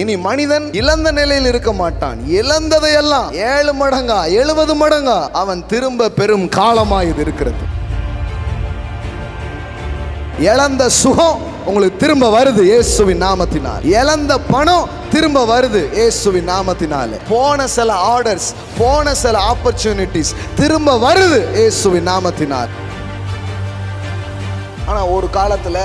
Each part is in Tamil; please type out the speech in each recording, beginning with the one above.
இனி மனிதன் இழந்த நிலையில் இருக்க மாட்டான். இழந்ததையெல்லாம் ஏழு மடங்கா எழுபது மடங்கா அவன் திரும்ப பெறும் காலமா இது இருக்கிறது. இழந்த சுகம் உங்களுக்கு திரும்ப வருது இயேசுவின் நாமத்தினால். இழந்த பணம் திரும்ப வருது இயேசுவின் நாமத்தினால. போன சில ஆர்டர்ஸ் போன சில ஆப்பர்ச்சுனிட்டிஸ் திரும்ப வருது இயேசுவின் நாமத்தினால். ஆனால் ஒரு காலத்தில்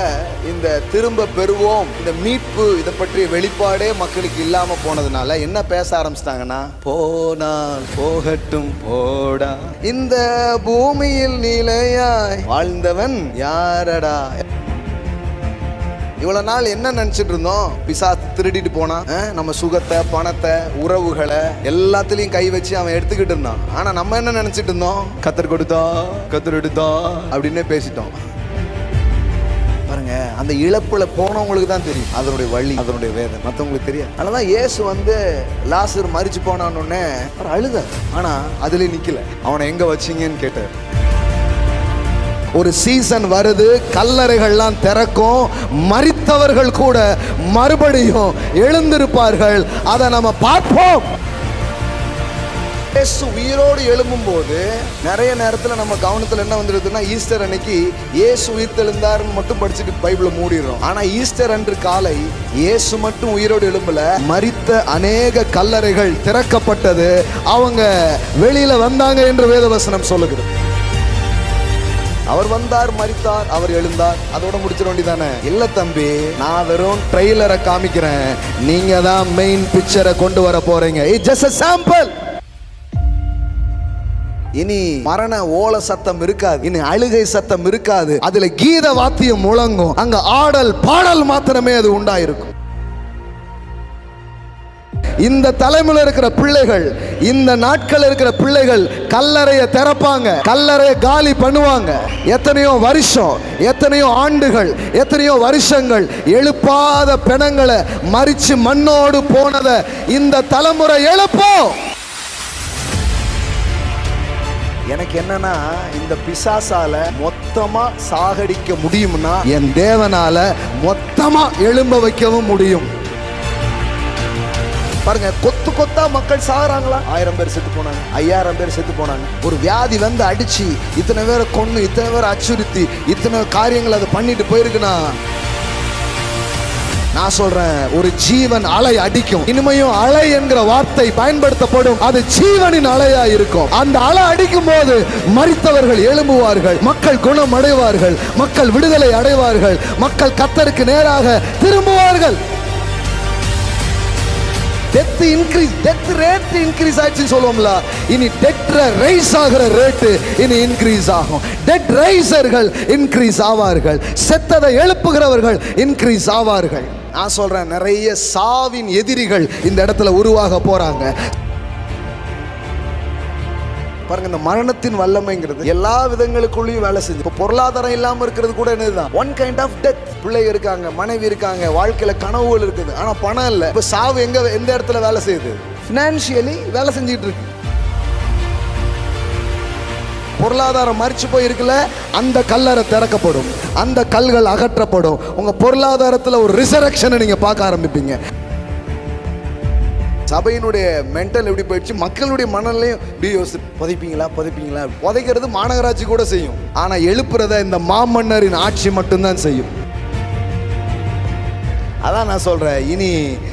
இந்த திரும்ப பெறுவோம் இந்த மீட்பு இதை பற்றிய வெளிப்பாடே மக்களுக்கு இல்லாமல் போனதுனால என்ன பேச ஆரம்பிச்சிட்டாங்கன்னா போனால் போகட்டும் போடா. இந்த பூமியில் நிலையாய் வாழ்ந்தவன் யாரடா? இவ்வளவு நாள் என்ன நினைச்சிட்டு இருந்தோம்? பிசா திருடிட்டு போனா நம்ம சுகத்தை பணத்தை உறவுகளை எல்லாத்துலயும் கை வச்சு அவன் எடுத்துக்கிட்டு இருந்தான். ஆனா நம்ம என்ன நினைச்சிட்டு இருந்தோம்? கத்தர் கொடுத்தா கத்தர் எடுத்தா அப்படின்னே பேசிட்டோம். பாருங்க அந்த இழப்புல போனவங்களுக்கு தான் தெரியும். அதனுடைய வழி அதனுடைய வேதனை. மற்றவங்களுக்கு தெரியாது. அதனால இயேசு வந்து லாசர் மறிச்சு போனான்னு அவர் அழுத ஆனா அதுல நிக்கல. அவனை எங்க வச்சீங்கன்னு கேட்டார். ஒரு சீசன் வருது கல்லறைகள்லாம் திறக்கும் மறித்தவர்கள் கூட மறுபடியும் எழுந்திருப்பார்கள். அதை நம்ம பார்ப்போம். இயேசு உயிரோடு எழும்பும்போது நிறைய நேரத்தில் நம்ம கவனத்தில் என்ன வந்துடுதுன்னா ஈஸ்டர் அன்னைக்கு இயேசு உயிர்த்தெழுந்தார்னு மட்டும் படிச்சுட்டு பைபிளை மூடிடுறோம். ஆனால் ஈஸ்டர் அன்று காலை இயேசு மட்டும் உயிரோடு எழும்பல மரித்த அநேக கல்லறைகள் திறக்கப்பட்டது. அவங்க வெளியில வந்தாங்க என்று வேதவசனம் சொல்லுகிறது. அவர் வந்தார் மரித்தார் அவர் எழுந்தார். அதோட முடிச்சிட வேண்டியதானே இல்ல தம்பி நான் வெறும் ட்ரெய்லரை காமிக்கிறேன். நீங்க தான் மெயின் பிக்சரை கொண்டு வர போறீங்க. இட்ஸ் ஜஸ்ட் சாம்பிள் இனி மரண ஓல சத்தம் இருக்காது இனி அழுகை சத்தம் இருக்காது. அதுல கீத வாத்தியம் முழங்கும். அங்க ஆடல் பாடல் மாத்திரமே அது உண்டாயிருக்கும். இந்த தலைமுறையில் இருக்கிற பிள்ளைகள் இந்த நாட்கள் இருக்கிற பிள்ளைகள் கல்லறையை திறப்பாங்க கல்லறையை காலி பண்ணுவாங்க. எத்தனையோ வருஷம் எத்தனையோ ஆண்டுகள் எத்தனையோ வருஷங்கள் எழுப்பாத பிணங்களை மறிச்சு மண்ணோடு போனதை இந்த தலைமுறை எழுப்போம். எனக்கு என்னன்னா இந்த பிசாசால மொத்தமா சாகடிக்க முடியும்னா என் தேவனால மொத்தமா எழும்ப வைக்கவும் முடியும். பாருங்க கொத்து கொத்தா மக்கள் சாகுறாங்களா? ஆயிரம் பேர் செத்து போனாங்க. ஐயாயிரம் பேர் செத்து போனாங்க. ஒரு வியாதி வந்து அடிச்சு இத்தனை பேரை கொன்று இத்தனை பேரை அச்சுறுத்தி இத்தனை காரியங்கள் அதை பண்ணிட்டு போயிருக்குன்னா நான் சொல்றேன் ஒரு ஜீவன் அலை அடிக்கும். இனிமையும் அலை என்கிற வார்த்தை பயன்படுத்தப்படும். அது ஜீவனின் அலையா இருக்கும். அந்த அலை அடிக்கும் போது மறித்தவர்கள் எழும்புவார்கள். மக்கள் குணம் அடைவார்கள் மக்கள் விடுதலை அடைவார்கள். மக்கள் கத்தருக்கு நேராக திரும்புவார்கள். Death increase death rate increase ஆயிடுச்சுன்னு சொல்லுவோம்ல. இனி டெட் ரைஸ் ஆகிற ரேட்டு இனி இன்க்ரீஸ் ஆகும். டெட் ரைசர்கள் இன்க்ரீஸ் ஆவார்கள். செத்ததை எழுப்புகிறவர்கள் இன்க்ரீஸ் ஆவார்கள். நான் சொல்றேன் நிறைய சாவின் எதிரிகள் இந்த இடத்துல உருவாக போறாங்க. பாருங்க இந்த மரணத்தின் வல்லமைங்கிறது எல்லா விதங்களுக்குள்ளேயும் வேலை செஞ்சு இப்போ பொருளாதாரம் இல்லாம இருக்கிறது கூட என்னதுதான்? ஒன் கைண்ட் ஆஃப் டெத் பிள்ளை இருக்காங்க மனைவி இருக்காங்க வாழ்க்கையில கனவுகள் இருக்குது. ஆனா பணம் இல்லை. இப்போ சாவு எங்க எந்த இடத்துல வேலை செய்யுது? ஃபினான்ஷியலி வேலை செஞ்சுட்டு இருக்கு. பொருளாதாரம் மறிச்சு போய் அந்த கல்லறை திறக்கப்படும். அந்த கல்கள் அகற்றப்படும். உங்க பொருளாதாரத்துல ஒரு ரிசரக்ஷனை நீங்க பார்க்க ஆரம்பிப்பீங்க. சபையினுடைய மென்டல் எப்படி போயிடுச்சு? மக்களுடைய மனநிலையும் இப்படி யோசி புதைப்பீங்களா? புதைப்பீங்களா? புதைக்கிறது மாநகராட்சி கூட செய்யும். ஆனால் எழுப்புறத இந்த மாமன்னரின் ஆட்சி மட்டும்தான் செய்யும். அதான் நான் சொல்கிறேன் இனி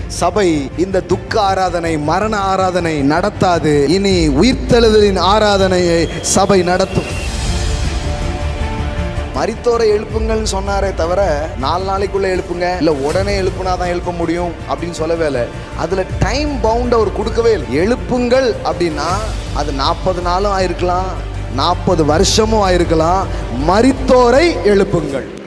சபை இந்த துக்க ஆராதனை மரண ஆராதனை நடத்தாது. இனி உயிர்த்தெழுதலின் ஆராதனையை சபை நடத்தும். மரித்தோரை எழுப்புங்கள்னு சொன்னாரே தவிர நாலு நாளைக்குள்ளே எழுப்புங்க. இல்லை உடனே எழுப்புனா தான் எழுப்ப முடியும் அப்படின்னு சொல்லவே இல்லை. அதில் டைம் பவுண்ட் அவர் கொடுக்கவே இல்லை. எழுப்புங்கள் அப்படின்னா அது நாற்பது நாளும் ஆயிருக்கலாம். நாற்பது வருஷமும் ஆயிருக்கலாம். மரித்தோரை எழுப்புங்கள்.